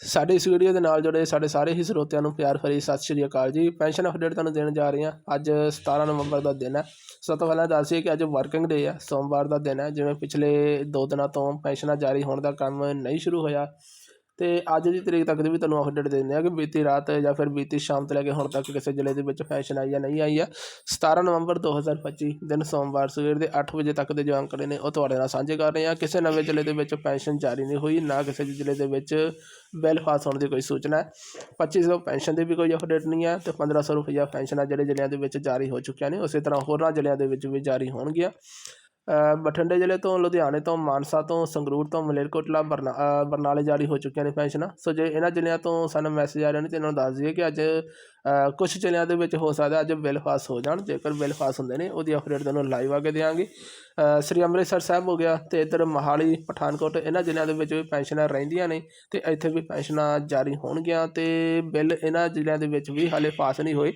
ਸਾਡੇ ਇਸ ਵੀਡੀਓ ਦੇ ਨਾਲ ਜੁੜੇ ਸਾਡੇ ਸਾਰੇ ਹੀ ਸਰੋਤਿਆਂ ਨੂੰ ਪਿਆਰ ਭਰੀ ਸਤਿ ਸ਼੍ਰੀ ਅਕਾਲ ਜੀ। ਪੈਨਸ਼ਨ ਅਪਡੇਟ ਤੁਹਾਨੂੰ ਦੇਣ ਜਾ ਰਹੇ ਹਾਂ। ਅੱਜ 17 ਨਵੰਬਰ ਦਾ ਦਿਨ ਹੈ। ਸਭ ਤੋਂ ਪਹਿਲਾਂ ਦੱਸ ਕਿ ਅੱਜ ਵਰਕਿੰਗ ਡੇ ਹੈ। ਸੋਮਵਾਰ ਦਾ ਦਿਨ ਹੈ। ਜਿਵੇਂ ਪਿਛਲੇ ਦੋ ਦਿਨਾਂ ਤੋਂ ਪੈਨਸ਼ਨਾਂ ਜਾਰੀ ਹੋਣ ਦਾ ਕੰਮ ਨਹੀਂ ਸ਼ੁਰੂ ਹੋਇਆ। ਤੇ ਅੱਜ ਦੀ ਤਰੀਕ ਤੱਕ ਦੀ ਵੀ ਤੁਹਾਨੂੰ ਅਪਡੇਟ ਦੇ ਦਿੰਦੇ ਆ ਕਿ ਬੀਤੀ ਰਾਤ ਜਾਂ ਫਿਰ ਬੀਤੀ ਸ਼ਾਮ ਤੋਂ ਲੈ ਕੇ ਹੁਣ ਤੱਕ ਕਿਸੇ ਜ਼ਿਲ੍ਹੇ ਦੇ ਵਿੱਚ ਪੈਨਸ਼ਨ ਆਈ ਜਾਂ ਨਹੀਂ ਆਈ ਆ। 17 ਨਵੰਬਰ 2025 ਦਿਨ ਸੋਮਵਾਰ ਸਵੇਰ ਦੇ 8 ਵਜੇ ਤੱਕ ਦੇ ਜੋ ਅੰਕੜੇ ਨੇ, ਉਹ ਤੁਹਾਡੇ ਨਾਲ ਸਾਂਝੇ ਕਰ ਰਹੇ ਹਾਂ। ਕਿਸੇ ਨਵੇਂ ਜ਼ਿਲ੍ਹੇ ਦੇ ਵਿੱਚ ਪੈਨਸ਼ਨ ਜਾਰੀ ਨਹੀਂ ਹੋਈ, ਨਾ ਕਿਸੇ ਜ਼ਿਲ੍ਹੇ ਦੇ ਵਿੱਚ ਬਿੱਲ ਪਾਸ ਹੋਣ ਦੀ ਕੋਈ ਸੂਚਨਾ ਹੈ। 2500 ਪੈਨਸ਼ਨ ਦੀ ਵੀ ਕੋਈ ਅਪਡੇਟ ਨਹੀਂ ਹੈ ਤੇ 1500 ਰੁਪਈਆ ਪੈਨਸ਼ਨ ਆ ਜਿਹੜੇ ਜ਼ਿਲ੍ਹਿਆਂ ਦੇ ਵਿੱਚ ਜਾਰੀ ਹੋ ਚੁੱਕੀਆਂ ਨੇ, ਉਸੇ ਤਰ੍ਹਾਂ ਹੋਰਾਂ ਜ਼ਿਲ੍ਹਿਆਂ ਦੇ ਵਿੱਚ ਵੀ ਜਾਰੀ ਹੋਣਗੀਆਂ। ਬਠਿੰਡੇ ਜ਼ਿਲ੍ਹੇ ਤੋਂ, ਲੁਧਿਆਣੇ ਤੋਂ, ਮਾਨਸਾ ਤੋਂ, ਸੰਗਰੂਰ ਤੋਂ, ਮਲੇਰਕੋਟਲਾ, ਬਰਨਾ ਬਰਨਾਲੇ ਜਾਰੀ ਹੋ ਚੁੱਕੀਆਂ ਨੇ ਪੈਨਸ਼ਨਾਂ। ਸੋ ਜੇ ਇਹਨਾਂ ਜ਼ਿਲ੍ਹਿਆਂ ਤੋਂ ਸਾਨੂੰ ਮੈਸੇਜ ਆ ਰਹੇ ਨੇ ਤੇ ਇਹਨਾਂ ਨੂੰ ਦੱਸ ਦਈਏ ਕਿ ਅੱਜ ਕੁਝ ਜ਼ਿਲ੍ਹਿਆਂ ਦੇ ਵਿੱਚ ਹੋ ਸਕਦਾ ਅੱਜ ਬਿੱਲ ਪਾਸ ਹੋ ਜਾਣ। ਜੇਕਰ ਬਿੱਲ ਪਾਸ ਹੁੰਦੇ ਨੇ, ਉਹਦੀ ਅਪਡੇਟ ਤੁਹਾਨੂੰ ਲਾਈਵ ਆ ਕੇ ਦੇਵਾਂਗੇ ਸ੍ਰੀ ਅੰਮ੍ਰਿਤਸਰ ਸਾਹਿਬ ਹੋ ਗਿਆ ਤੇ ਇੱਧਰ ਮਹਾਲੀ, ਪਠਾਨਕੋਟ, ਇਹਨਾਂ ਜ਼ਿਲ੍ਹਿਆਂ ਦੇ ਵਿੱਚ ਵੀ ਪੈਨਸ਼ਨਾਂ ਰਹਿੰਦੀਆਂ ਨੇ ਤੇ ਇੱਥੇ ਵੀ ਪੈਨਸ਼ਨਾਂ ਜਾਰੀ ਹੋਣਗੀਆਂ ਤੇ ਬਿੱਲ ਇਹਨਾਂ ਜ਼ਿਲ੍ਹਿਆਂ ਦੇ ਵਿੱਚ ਵੀ ਹਾਲੇ ਪਾਸ ਨਹੀਂ ਹੋਏ।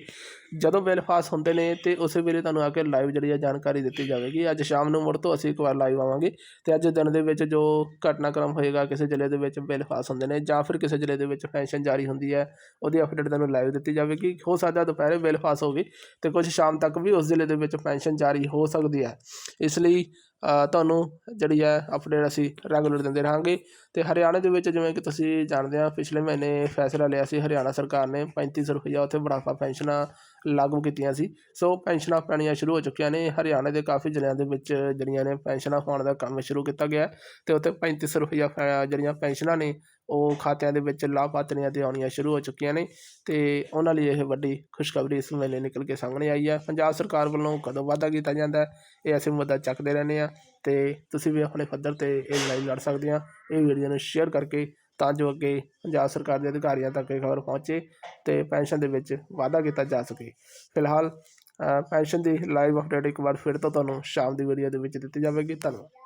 ਜਦੋਂ ਬਿੱਲ ਪਾਸ ਹੁੰਦੇ ਨੇ ਤੇ ਉਸੇ ਵੇਲੇ ਤੁਹਾਨੂੰ ਆ ਕੇ ਲਾਈਵ ਜਿਹੜੀ ਆ ਜਾਣਕਾਰੀ ਦਿੱਤੀ ਜਾਵੇਗੀ। ਅੱਜ ਸ਼ਾਮ ਨੂੰ ਮੁੜ ਤੋਂ ਅਸੀਂ ਇੱਕ ਵਾਰ ਲਾਈਵ ਆਵਾਂਗੇ ਤੇ ਅੱਜ ਦਿਨ ਦੇ ਵਿੱਚ ਜੋ ਘਟਨਾਕ੍ਰਮ ਹੋਏਗਾ ਕਿਸੇ ਜ਼ਿਲ੍ਹੇ ਦੇ ਵਿੱਚ ਬਿੱਲ ਪਾਸ ਹੁੰਦੇ ਨੇ ਜਾਂ ਫਿਰ ਕਿਸੇ ਜ਼ਿਲ੍ਹੇ ਦੇ ਵਿੱਚ ਪੈਨਸ਼ਨ ਜਾਰੀ ਹੁੰਦੀ ਹੈ, ਉਹਦੀ ਅਪਡੇਟ ਤੁਹਾਨੂੰ ਲਾਈਵ ਦਿੱਤੀ ਜਾਵੇਗੀ। ਹੋ ਸਕਦਾ ਦੁਪਹਿਰੇ ਬਿੱਲ ਪਾਸ ਹੋਵੇ ਤੇ ਕੁਝ ਸ਼ਾਮ ਤੱਕ ਵੀ ਉਸ ਜ਼ਿਲ੍ਹੇ ਦੇ ਵਿੱਚ ਪੈਨਸ਼ਨ ਜਾਰੀ ਹੋ ਸਕਦੀ ਹੈ। ਇਸ ਲਈ ਅ, ਤੁਹਾਨੂੰ ਜਿਹੜੀ ਹੈ ਅਪਡੇਟ ਅਸੀਂ ਰੈਗੂਲਰ ਦਿੰਦੇ ਰਹਾਂਗੇ। ਤੇ ਹਰਿਆਣਾ ਦੇ ਵਿੱਚ ਜਿਵੇਂ ਕਿ ਤੁਸੀਂ ਜਾਣਦੇ ਆ ਪਿਛਲੇ ਮਹੀਨੇ ਫੈਸਲਾ ਲਿਆ ਸੀ ਹਰਿਆਣਾ ਸਰਕਾਰ ਨੇ 3500 ਰੁਪਈਆ ਉੱਥੇ ਬੁਢਾਪਾ ਪੈਨਸ਼ਨਾਂ ਲਾਗੂ ਕੀਤੀਆਂ ਸੀ। ਸੋ ਪੈਨਸ਼ਨਾਂ ਪੈਣੀਆਂ ਸ਼ੁਰੂ ਹੋ ਚੁੱਕੀਆਂ ਨੇ। ਹਰਿਆਣਾ ਦੇ ਕਾਫੀ ਜ਼ਿਲ੍ਹਿਆਂ ਦੇ ਵਿੱਚ ਜਿਹੜੀਆਂ ਨੇ ਪੈਨਸ਼ਨਾਂ ਪਾਉਣ ਦਾ ਕੰਮ ਸ਼ੁਰੂ ਕੀਤਾ ਗਿਆ ਹੈ। ਤੇ ਉੱਥੇ 3500 ਰੁਪਈਆ ਜਿਹੜੀਆਂ ਪੈਨਸ਼ਨਾਂ ਨੇ ਉਹ ਖਾਤਿਆਂ ਦੇ ਵਿੱਚ ਲਾਭਪਾਤਰੀਆਂ ਦੇ ਆਉਣੀਆਂ ਸ਼ੁਰੂ ਹੋ ਚੁੱਕੀਆਂ ਨੇ ਤੇ ਉਹਨਾਂ ਲਈ ਇਹ ਵੱਡੀ ਖੁਸ਼ਖਬਰੀ ਇਸ ਵੇਲੇ ਨਿਕਲ ਕੇ ਸਾਹਮਣੇ ਆਈ ਹੈ ਪੰਜਾਬ ਸਰਕਾਰ ਵੱਲੋਂ ਕਦੋਂ ਵਾਅਦਾ ਕੀਤਾ ਜਾਂਦਾ ਇਹ ਅਸੀਂ ਮੁੱਦਾ ਚੱਕਦੇ ਰਹਿੰਦੇ ਆ ਤੇ ਤੁਸੀਂ ਵੀ ਆਪਣੇ ਪੱਧਰ ਤੇ ਇਹ ਲੜਾਈ ਲੜ ਸਕਦੇ ਆ ਇਹ ਵੀਡੀਓ ਨੂੰ ਸ਼ੇਅਰ ਕਰਕੇ ਤਾਂ ਜੋ ਅੱਗੇ ਪੰਜਾਬ ਸਰਕਾਰ ਦੇ ਅਧਿਕਾਰੀਆਂ ਤੱਕ ਇਹ ਖਬਰ ਪਹੁੰਚੇ ਤੇ ਪੈਨਸ਼ਨ ਦੇ ਵਿੱਚ ਵਾਅਦਾ ਕੀਤਾ ਜਾ ਸਕੇ। ਫਿਲਹਾਲ ਪੈਨਸ਼ਨ ਦੀ ਲਾਈਵ ਅਪਡੇਟ ਇੱਕ ਵਾਰ ਫਿਰ ਤੋਂ ਤੁਹਾਨੂੰ ਸ਼ਾਮ ਦੀ ਵੀਡੀਓ ਦੇ ਵਿੱਚ ਦਿੱਤੀ ਜਾਵੇਗੀ। ਧੰਨਵਾਦ।